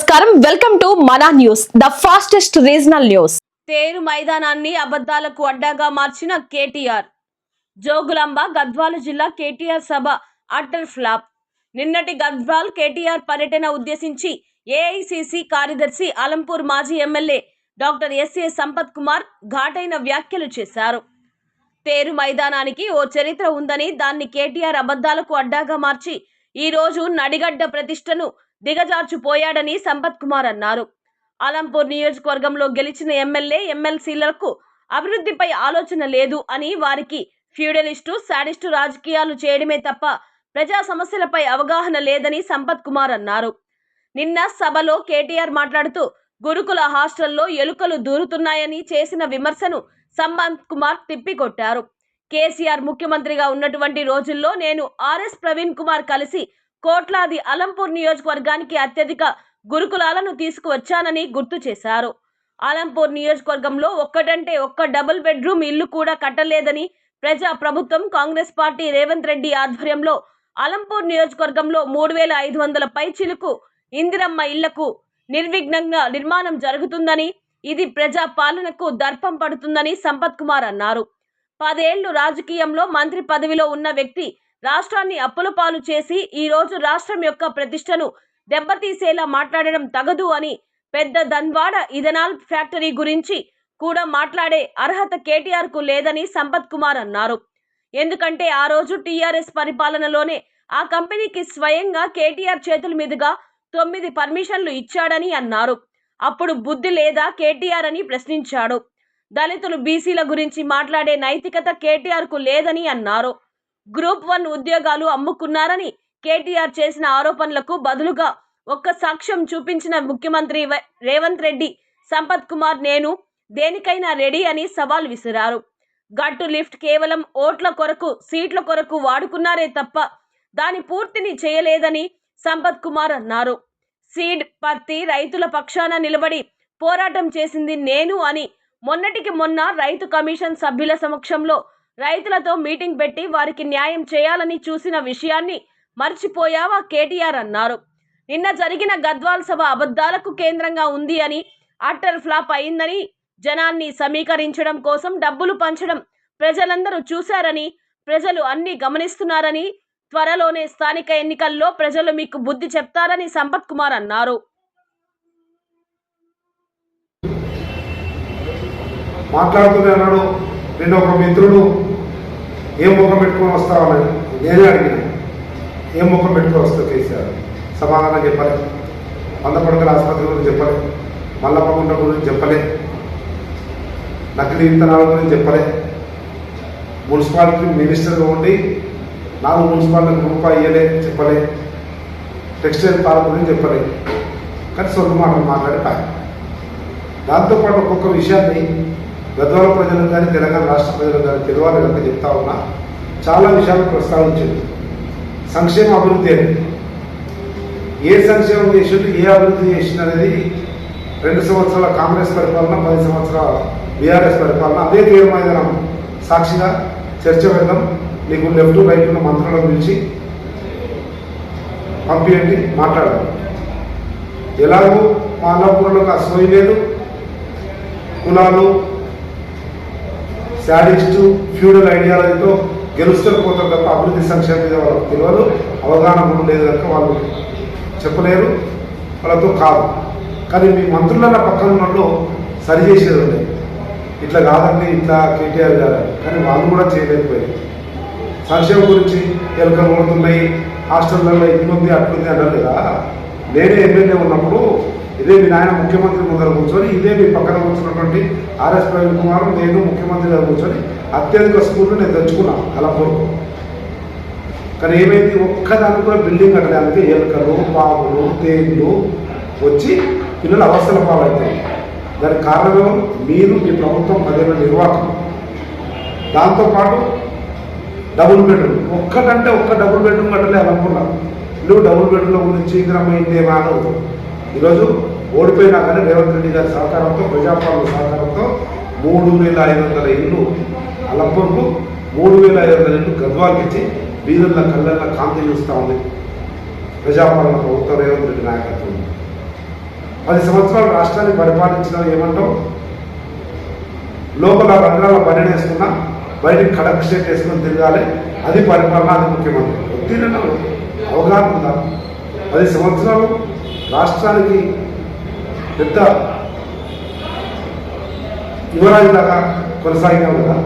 నమస్కారం. Welcome to Mana news the fastest regional news. తేరు మైదానాన్ని అబద్ధాలకు అడ్డాగా మార్చిన కేటీఆర్. జోగులాంబ గద్వాల జిల్లా కేటీఆర్ సభ అటర్ ఫ్లాప్. నిన్నటి గద్వాల్ కేటీఆర్ పర్యటన ఉద్దేశించి ఏఐసిసి కార్యదర్శి అలంపూర్ మాజీ MLA doctor S A Sampath Kumar ఘాటైన వ్యాఖ్యలు చేశారు. తేరు మైదానానికి ఓ చరిత్ర ఉందని దాన్ని కేటీఆర్ అబద్ధాలకు అడ్డాగా మార్చి ఈ రోజు నడిగడ్డ ప్రతిష్టను దిగజార్చుపోయాడని సంపత్ కుమార్ అన్నారు. అలంపూర్ నియోజకవర్గంలో గెలిచిన ఎమ్మెల్యే ఎమ్మెల్సీలకు అభివృద్ధిపై ఆలోచన లేదు అని వారికి ఫ్యూడలిస్టు శాడిస్టు రాజకీయాలు చేయడమే తప్ప ప్రజా సమస్యలపై అవగాహన లేదని సంపత్ కుమార్ అన్నారు. నిన్న సభలో కేటీఆర్ మాట్లాడుతూ గురుకుల హాస్టల్లో ఎలుకలు దూరుతున్నాయని చేసిన విమర్శను సంపత్ కుమార్ తిప్పికొట్టారు. కేసీఆర్ ముఖ్యమంత్రిగా ఉన్నటువంటి రోజుల్లో నేను ఆర్ఎస్ ప్రవీణ్ కుమార్ కలిసి కోట్లాది అలంపూర్ నియోజకవర్గానికి అత్యధిక గురుకులాలను తీసుకువచ్చానని గుర్తు చేశారు. అలంపూర్ నియోజకవర్గంలో ఒక్కటంటే ఒక్క డబుల్ బెడ్రూమ్ ఇల్లు కూడా కట్టలేదని ప్రజా ప్రభుత్వం కాంగ్రెస్ పార్టీ రేవంత్ రెడ్డి ఆధ్వర్యంలో అలంపూర్ నియోజకవర్గంలో మూడు వేల ఐదు వందల పైచిలుకు ఇందిరమ్మ ఇళ్ళకు నిర్విఘ్నంగా నిర్మాణం జరుగుతుందని ఇది ప్రజా పాలనకు దర్పం పడుతుందని సంపత్ కుమార్ అన్నారు. పదేళ్ళు రాజకీయంలో మంత్రి పదవిలో ఉన్న వ్యక్తి రాష్ట్రాన్ని అప్పుల పాలు చేసి ఈ రోజు రాష్ట్రం యొక్క ప్రతిష్టను దెబ్బతీసేలా మాట్లాడడం తగదు అని పెద్ద ధన్వాడ ఇథనాల్ ఫ్యాక్టరీ గురించి కూడా మాట్లాడే అర్హత కేటీఆర్కు లేదని సంపత్ కుమార్ అన్నారు. ఎందుకంటే ఆ రోజు టీఆర్ఎస్ పరిపాలనలోనే ఆ కంపెనీకి స్వయంగా కేటీఆర్ చేతుల మీదుగా తొమ్మిది పర్మిషన్లు ఇచ్చాడని అన్నారు. అప్పుడు బుద్ధి లేదా కేటీఆర్ అని ప్రశ్నించాడు. దళితులు బీసీల గురించి మాట్లాడే నైతికత కేటీఆర్కు లేదని అన్నారు. గ్రూప్ వన్ ఉద్యోగాలు అమ్ముకున్నారని కేటీఆర్ చేసిన ఆరోపణలకు బదులుగా ఒక్క సాక్ష్యం చూపించిన ముఖ్యమంత్రి వై- రేవంత్ రెడ్డి సంపత్ కుమార్ నేను దేనికైనా రెడీ అని సవాల్ విసిరారు. గట్టు లిఫ్ట్ కేవలం ఓట్ల కొరకు సీట్ల కొరకు వాడుకున్నారే తప్ప దాని పూర్తిని చేయలేదని సంపత్ కుమార్ అన్నారు. సీడ్ పత్తి రైతుల పక్షాన నిలబడి పోరాటం చేసింది నేను అని మొన్నటికి మొన్న రైతు కమిషన్ సభ్యుల సమక్షంలో రైతులతో మీటింగ్ పెట్టి వారికి న్యాయం చేయాలని చూసిన విషయాన్ని మర్చిపోయావా కేటీఆర్ అన్నారు. నిన్న జరిగిన గద్వాల్ సభ అబద్ధాలకు కేంద్రంగా ఉంది అని అట్టర్ ఫ్లాప్ అయిందని జనాన్ని సమీకరించడం కోసం డబ్బులు పంచడం ప్రజలందరూ చూశారని ప్రజలు అన్ని గమనిస్తున్నారని త్వరలోనే స్థానిక ఎన్నికల్లో ప్రజలు మీకు బుద్ధి చెప్తారని సంపత్ కుమార్ అన్నారు. మాట్లాడుతున్నాడు నేను ఒక మిత్రుడు ఏం ముఖం పెట్టుకొని వస్తామని నేనే అడిగిన. ఏం ముఖం పెట్టుకొని వస్తా కేసీఆర్? సమాధానం చెప్పలే. వంద ఆసుపత్రి గురించి చెప్పలే. మల్లమ్మగుంట గురించి చెప్పలే. నకిలీ విత్తనాల గురించి చెప్పలే. మున్సిపాలిటీ మినిస్టర్గా ఉండి నాలుగు మున్సిపాలిటీలకు రూపాయి ఇయ్యలే చెప్పలే. టెక్స్టైల్ పార్క్ గురించి చెప్పలే. కానీ సొంత మాటలు మాట్లాడి దాంతోపాటు ఒక్కొక్క విషయాన్ని గద్వాల ప్రజలకు కానీ తెలంగాణ రాష్ట్ర ప్రజలు కానీ తెలియాలి కనుక చెప్తా ఉన్నా. చాలా విషయాలు ప్రస్తావించింది. సంక్షేమ అభివృద్ధి అనేది ఏ సంక్షేమం చేసిండు ఏ అభివృద్ధి చేసిండు అనేది రెండు సంవత్సరాల కాంగ్రెస్ పరిపాలన పది సంవత్సరాల బీఆర్ఎస్ పరిపాలన. అదే తీర్మానం సాక్షిగా చర్చ పెడదాం. నీకు లెఫ్ట్ రైట్ ఉన్న మంత్రులను పిలిచి పంపించండి మాట్లాడదాం. ఎలాగో మా అన్నపూర్లకు అసోయి లేదు కులాలు శాడిస్టు ఫ్యూడల్ ఐడియాలజీతో గెలుస్తారు పోతారు తప్ప అభివృద్ధి సంక్షేమం మీద వాళ్ళకి తెలియదు అవగాహన కూడా లేదు కనుక వాళ్ళు చెప్పలేరు వాళ్ళతో కాదు. కానీ మీ మంత్రులన్న పక్కన ఉన్నట్లు సరి చేసేది ఉంది ఇట్లా కాదండి ఇట్లా కేటీఆర్ గారు కానీ వాళ్ళు కూడా చేయలేకపోయారు. సంక్షేమం గురించి ఎలుకలు కొడుతున్నాయి హాస్టళ్ళలో ఇట్లుంది అట్లుంది అన్నారు కదా. నేనే ఎమ్మెల్యే ఉన్నప్పుడు ఇదే మీ నాయన ముఖ్యమంత్రి ముందర కూర్చొని ఇదే మీ పక్కన కూర్చున్నటువంటి ఆర్ఎస్ ప్రవీణ్ కుమార్ నేను ముఖ్యమంత్రి గారు కూర్చొని అత్యధిక స్కూళ్ళు నేను తెచ్చుకున్నాను అలంపూర్కు కానీ ఏమైంది? ఒక్కదానికి కూడా బిల్డింగ్ కట్టడానికి ఎలుకలు పాములు తేళ్ళు వచ్చి పిల్లలు అవస్థల పాలవుతాయి. దానికి కారణం మీరు మీ ప్రభుత్వం పదేళ్ళ నిర్వాహకం దాంతోపాటు డబుల్ బెడ్రూమ్. ఒక్కటంటే ఒక్క డబుల్ బెడ్రూమ్ కట్టలే అనుకున్నాను నువ్వు డబుల్ బెడ్రూమ్ గురించి ఇందిరమ్మ ఇందేమా అని ఈరోజు ఓడిపోయినా కానీ రేవంత్ రెడ్డి గారి సహకారంతో ప్రజాపాలన సహకారంతో మూడు వేల ఐదు వందల ఇళ్ళు అలంపూర్కు మూడు వేల ఐదు వందల ఇళ్ళు గద్వాలకి ఇచ్చి వీధుల కళ్ళల్లో కాంతి చూస్తూ ఉంది. ప్రజాపాలన ప్రభుత్వం రేవంత్ రెడ్డి నాయకత్వం. పది సంవత్సరాలు రాష్ట్రాన్ని పరిపాలించిన ఏమంటాం లోపల రంగాల పని వేసుకున్నా బయటికి కడక్ షేట్ వేసుకొని తిరగాలి. అది పరిపాలన అది ముఖ్యమంత్రి. ఒత్తిడిన అవగాహన ఉందా? పది సంవత్సరాలు రాష్ట్రానికి పెద్ద యువరాజులాగా కొనసాగినాం కదా.